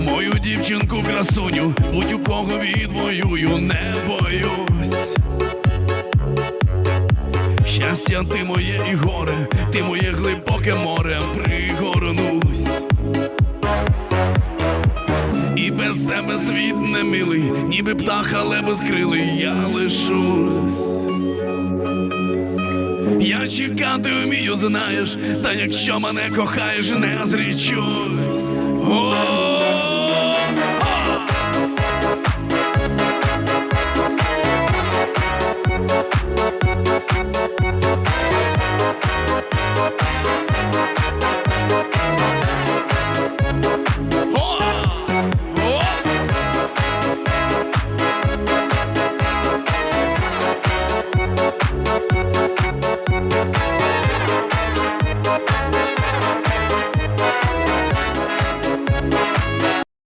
Мою дівчинку красуню, будь у кого відвоюю, не боюсь. Щастя, ти моє і горе, ти моє глибоке море, пригорнусь. І без тебе світ не милий, ніби птах, але безкрилий, я лишусь. Я чекати вмію, знаєш, та якщо мене кохаєш, не зрічусь. О,